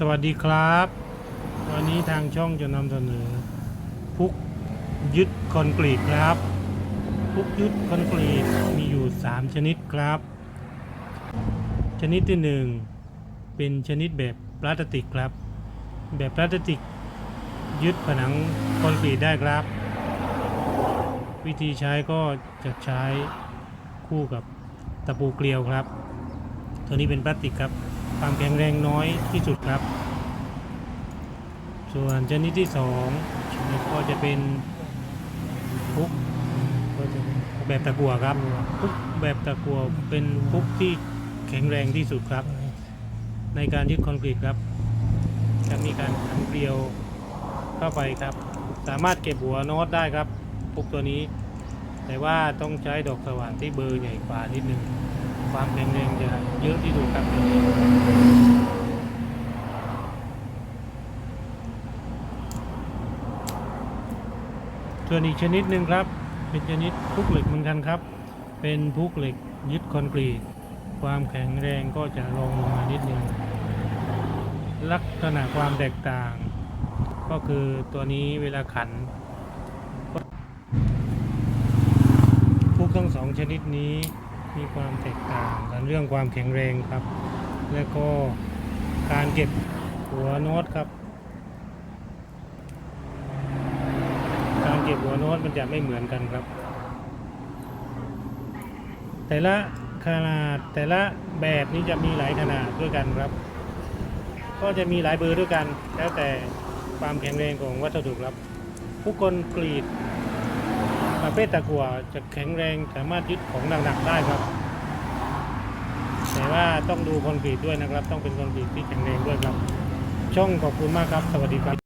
สวัสดีครับ วันนี้ทางช่องจะนำเสนอพุกยึดคอนกรีตครับพุกยึดคอนกรีตมีอยู่ 3 ชนิดครับ ชนิดที่ 1 เป็นชนิดแบบพลาสติกครับ แบบพลาสติกยึดผนังคอนกรีตได้ครับ วิธีใช้ก็จะใช้คู่กับตะปูเกลียวครับ ตัวนี้เป็นพลาสติกครับ ความแข็งแรงน้อยที่สุดครับ ส่วนชนิดที่สองก็จะเป็นพุกก็จะแบบตะกัวครับพุกแบบตะกัวเป็นพุกที่แข็งแรงที่สุดครับ ในการยึดคอนกรีตครับจะมีการขันเกลียวเข้าไปครับ สามารถเก็บหัวโน้ตได้ครับพุกตัวนี้ แต่ว่าต้องใช้ดอกสว่านที่เบอร์ใหญ่กว่านิดนึง ความแข็งแรงจะเยอะที่สุดครับตัวนี้ส่วนอีกชนิดหนึ่งครับ เป็นชนิดพุกเหล็กเหมือนกันครับ เป็นพุกเหล็กยึดคอนกรีต ความแข็งแรงก็จะลงลงมานิดนึงลักษณะความแตกต่าง ก็คือตัวนี้เวลาขันพุกทั้งสองชนิดนี้ มีความแตกต่างกันเรื่องความแข็งแรงครับ และก็การเก็บหัวโน้ตครับ การเก็บหัวโน้ตมันจะไม่เหมือนกันครับ แต่ละขนาดแต่ละแบบนี้จะมีหลายขนาดด้วยกันครับ ก็จะมีหลายเบอร์ด้วยกัน แล้วแต่ความแข็งแรงของวัสดุครับ ผู้คนกรีด ประเภทตะกั่วจะแข็งแรงสามารถยึดของหนักๆได้ครับ แต่ว่าต้องดูคอนกรีตด้วยนะครับ ต้องเป็นคอนกรีตที่แข็งแรงด้วยครับ ช่องขอบคุณมากครับ สวัสดีครับ